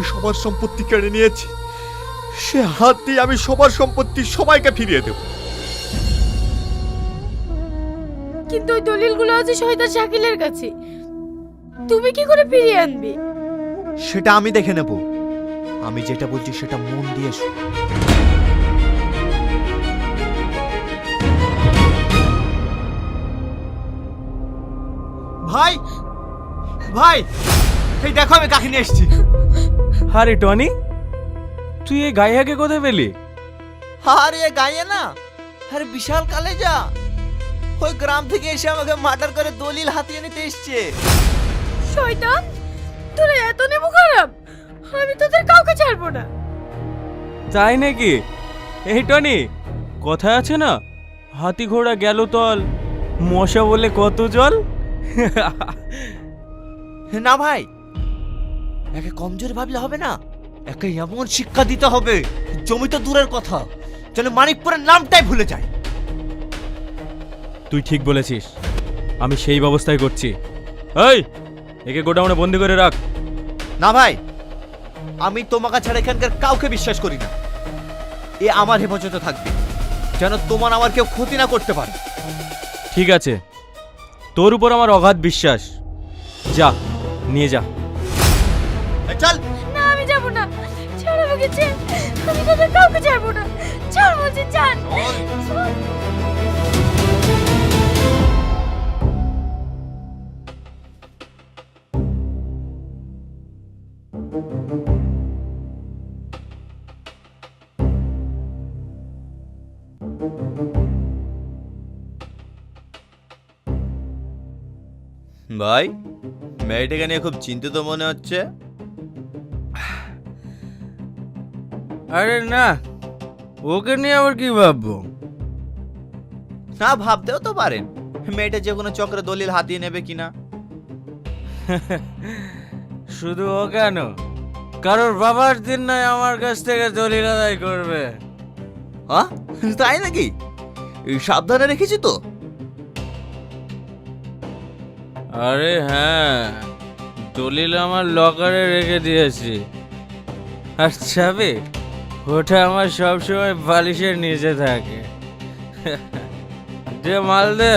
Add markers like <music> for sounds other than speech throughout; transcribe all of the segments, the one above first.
আমি সবার সম্পত্তি কেড়ে নিয়েছি। সে হাত দিয়ে আমি সবার সম্পত্তি সবাইকে ফিরিয়ে দেব। কিন্তু ওই দলিলগুলো আছে শহীদার শাকিলের কাছে। তুমি কি করে ফিরিয়ে আনবে? সেটা আমি দেখে নেব। আমি যেটা বলছি সেটা মন দিয়ে শোনো ভাই! ভাই! এই দেখো আমি কাকে নিয়ে এসেছি। আরে টনি তুই এই গাইয়াকে কোথায় পেলি? আরে গায়ে না আরে বিশাল কালে যা। ওই গ্রাম থেকে এসে আমাকে মার্ডার করে দলিল হাতিয়ে নিতে এসছে। শয়তান তোরা এত নেবু খারাপ আমি তোদের কাউকে ছাড়বো না। তাই নাকি? এই টনি কথা আছে না? হাতি ঘোড়া গেল তল মশা বলে কত জল? না ভাই একে কমজোর ভাবলে হবে না? একে এমন শিক্ষা দিতে হবে জমি তো দূরের কথা যেন মানিকপুরের নামটাই ভুলে যায়। তুই ঠিক বলেছিস আমি সেই ব্যবস্থাই করছি। এই একে গোডাউনে বন্দি করে রাখ। না ভাই আমি তোমাকে ছাড়া এখানকার কাউকে বিশ্বাস করি না। এ আমার হেফাজতে থাকবে যেন তোমার আমার কেউ ক্ষতি না করতে পারে। ঠিক আছে তোর উপর আমার অগাধ বিশ্বাস। যা নিয়ে যা। চল। না আমি যাব না। ছাড় আমাকে ছেড়ে আমি তোদের কাউকে ছাড়বো না। ছাড় বলছি ছাড়। ভাই মেয়েটাকে নিয়ে খুব চিন্তিত মনে হচ্ছে। আরে না ওকে নিয়ে আবার কি ভাববো? না ভাবতেও তো পারেন। মেয়েটা যে কোনো চক্রে দলিল হাতিয়ে নেবে কিনা। শুধু ও কেন? কারোর বাবার দিন নয় আমার কাছ থেকে দলিল আদায় করবে। হ্যাঁ তাই নাকি? সাবধানে রেখেছি তো। আরে হ্যাঁ। দলিল আমার লকারে রেখে দিয়েছি। আর চাবি? ওটা আমার সবসময় বালিশের নিচে থাকে। দে মাল দে।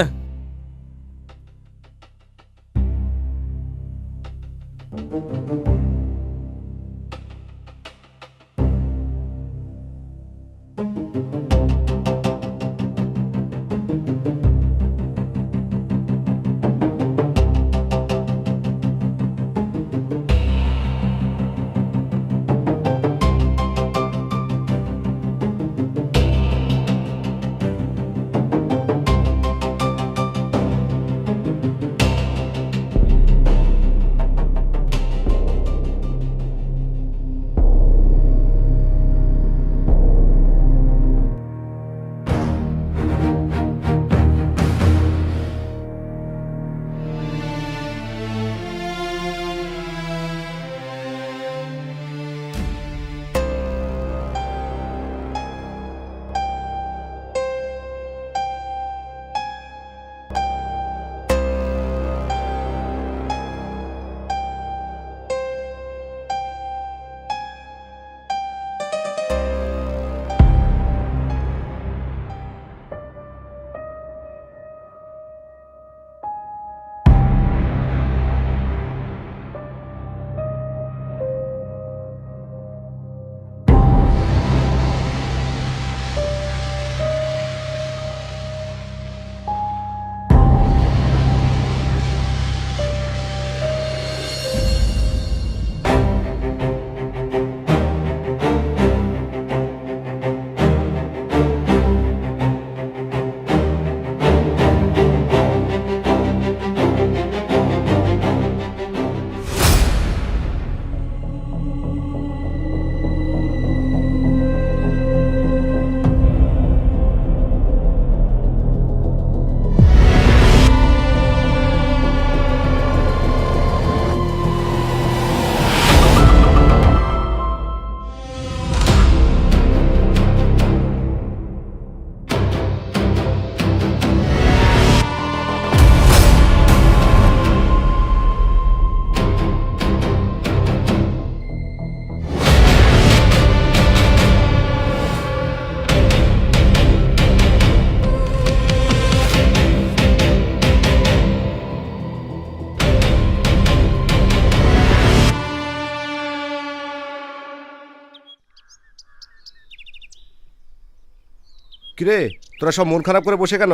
কিরে তোরা সব মন খারাপ করে বসে কেন?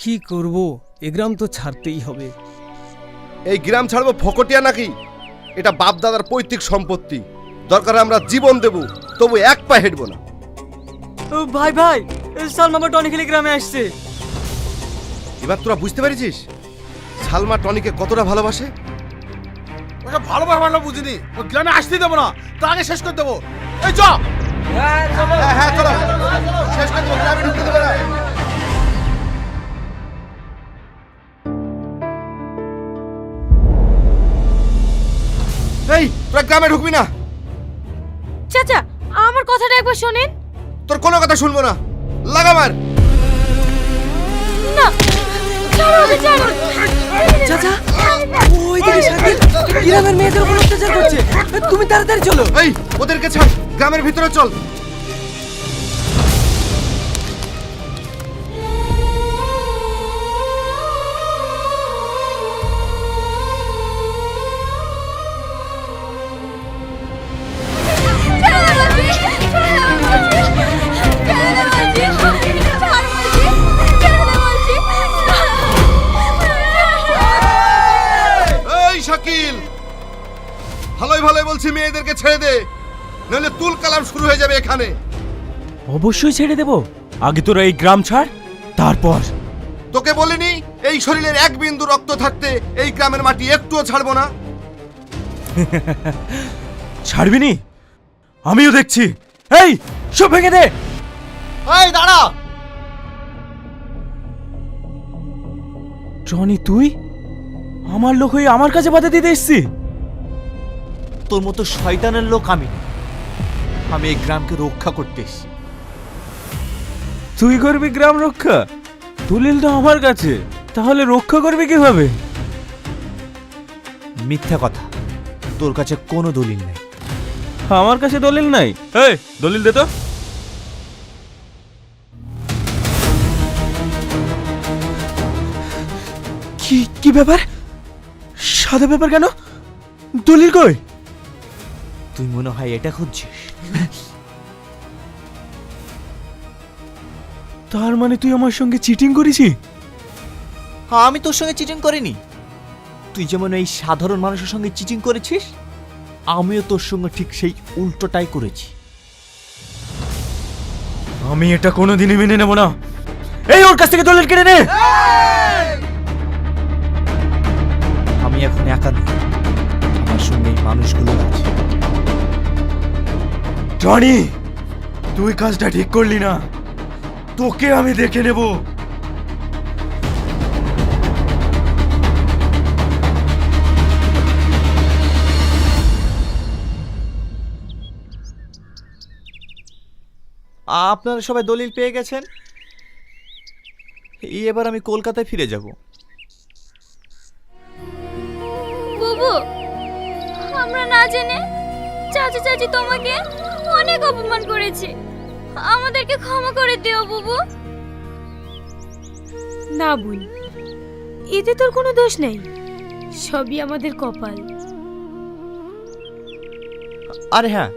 কি করব? এ গ্রাম তো ছাড়তেই হবে। এই গ্রাম ছাড়বো ফকটিয়া নাকি? এটা বাপ দাদার পৈতৃক সম্পত্তি। দরকার আমরা জীবন দেব তবু এক পা হেঁটবো না। ভাই ভাই সালমামা টনিখালি গ্রামে আসছে। এবার তোরা বুঝতে পেরেছিস? সালমা টনিকে কতটা ভালোবাসে? ওকে ভালো ভালো বুঝিনি। ও গ্রামে আসতে দেবো না তার আগে শেষ করে দেবো। এই চ! হ্যাঁ হ্যাঁ চলো। তোরা গ্রামে ঢুকবি না। চাচা আমার কথাটা একবার শোনেন। তোর কোনো কথা শুনব না। লাগামার না চাচা ওই দিকে শাকিল গ্রামের মেয়েদের উপর অত্যাচার করছে। তুমি তাড়াতাড়ি চলো। এই ওদেরকে ছাড়। গ্রামের ভিতরে চল। বলছি মেয়েদেরকে ছেড়ে দে নইলে তুল কালাম শুরু হয়ে যাবে এখানে। অবশ্যই ছেড়ে দেব। আগে তোরা এই গ্রাম ছাড় তারপর। তোকে বলিনি এই শরীরের এক বিন্দু রক্ত থাকতে এই গ্রামের মাটি একটুও ছাড়বো না? <laughs> ছাড়বি নি আমিও দেখছি। এই সব ভেঙে দে। এই দাঁড়া! টনি তুই? আমার লোক হয়ে আমার কাছে বাধা দিতে এসছি তোর মতো শয়তানের লোক আমি। আমি এই গ্রামকে রক্ষা করতে এসেছি। তুই করবি গ্রাম রক্ষা? দলিল তো আমার কাছে। তাহলে রক্ষা করবি কীভাবে? মিথ্যা কথা। তোর কাছে কোনো দলিল নেই। আমার কাছে দলিল নাই। এই দলিল দে তো। কি কি ব্যাপার? সাদা ব্যাপার কেন? দলিল কই? তুই মনে হয় এটা খুঁজছিস। তার মানে তুই আমার সঙ্গে চিটিং করেছি হ্যাঁ আমি তোর সঙ্গে চিটিং করিনি। তুই যেমন এই সাধারণ মানুষের সঙ্গে চিটিং করেছিস আমিও তোর সঙ্গে ঠিক সেই উল্টোটাই করেছি। আমি এটা কোনোদিনই মেনে নেব না। এই ওর কাছ থেকে দলিল কেড়ে নে। আমি এখন একা নই। সঙ্গে এই মানুষগুলো আছে টনি তুই কাজটা ঠিক করলি না। তোকে আমি দেখে নেব। আপনারা সবাই দলিল পেয়ে গেছেন? এই এবার আমি কলকাতায় ফিরে যাব। বুবু আমরা না জেনে চাচা চাচি তোমাকে অনেক অপমান করেছে। আমাদেরকে ক্ষমা করে দিও বুবু। না বোন। এতে তোর কোনো দোষ নেই। সবই আমাদের কপাল। আরে হ্যাঁ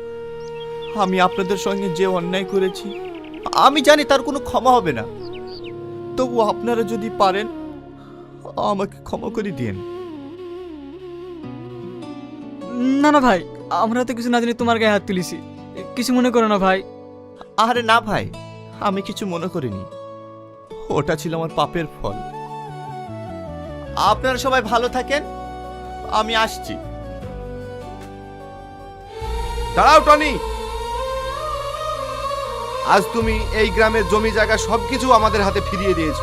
আমি আপনাদের সঙ্গে যে অন্যায় করেছি আমি জানি তার কোনো ক্ষমা হবে না। তবু আপনারা যদি পারেন আমাকে ক্ষমা করে দিন না না ভাই, আমরা তো কিছু না জানি তোমার গায়ে হাত তুলিছি। কিছু মনে করো না ভাই। আরে না ভাই, আমি কিছু মনে করিনি। ওটা ছিল আমার পাপের ফল। আপনারা সবাই ভালো থাকেন, আমি আসছি। দাঁড়াও, টনি। আজ তুমি এই গ্রামের জমি জায়গা সবকিছু আমাদের হাতে ফিরিয়ে দিয়েছ।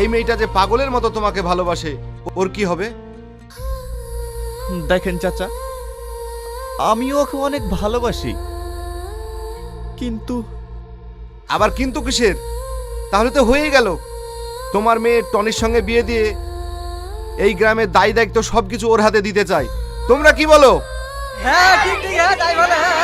এই মেয়েটা যে পাগলের মতো তোমাকে ভালোবাসে, ওর কি হবে? দেখেন চাচা আমিও ওকে অনেক ভালোবাসি। কিন্তু আবার কিন্তু কিসের? তাহলে তো হয়ে গেল। তোমার মেয়ে টনির সঙ্গে বিয়ে দিয়ে এই গ্রামের দায় দায়িত্ব সবকিছু ওর হাতে দিতে চাই তোমরা কি বলো? হ্যাঁ ঠিক ঠিক হ্যাঁ তাই বলো হ্যাঁ।